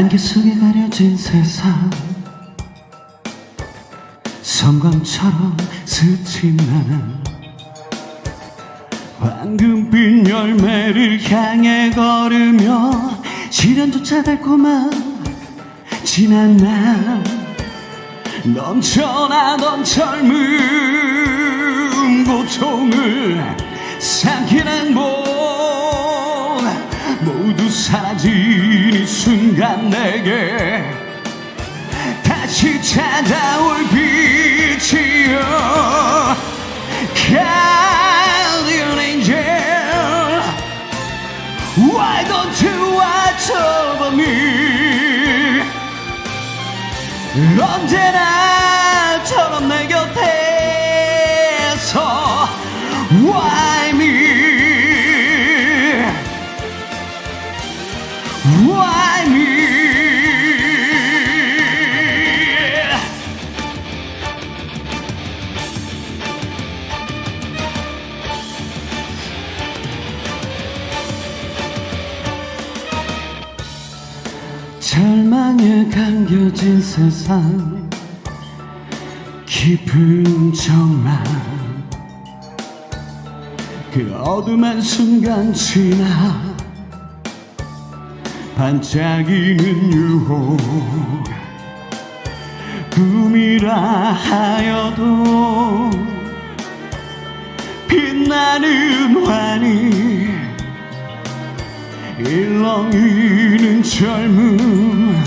안개 속에 가려진 세상. 성광처럼 스치는 황금빛 열매를 향해 걸으며 시련조차 달콤한 지난 날 넘쳐나던 젊음 고통을 삼킨 행복 모두 사라진 이 순간 내게 다시 찾아올 빛 Why don't you watch over me 언제나처럼 내 곁에 절망에 감겨진 세상. 깊은 정말. 그 어둠한 순간 지나 반짝이는 유혹. 꿈이라 하여도 빛나는 환희. 일렁이는 젊음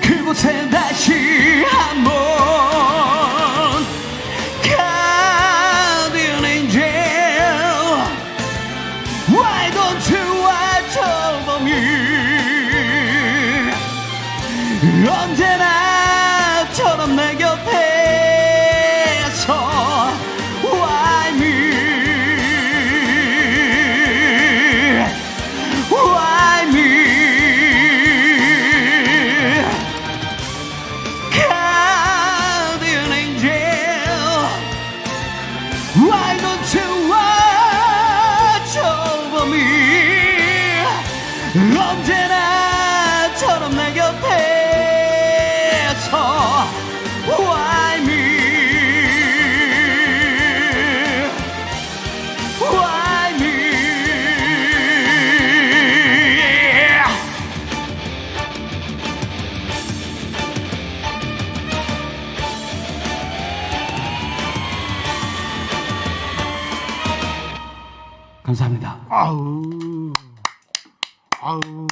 그곳에 다시 한번 Guardian Angel Why don't you watch over me 언제나처럼 내곁 언제나처럼 내 곁에서 Why me? Why me? 감사합니다. 아우 아우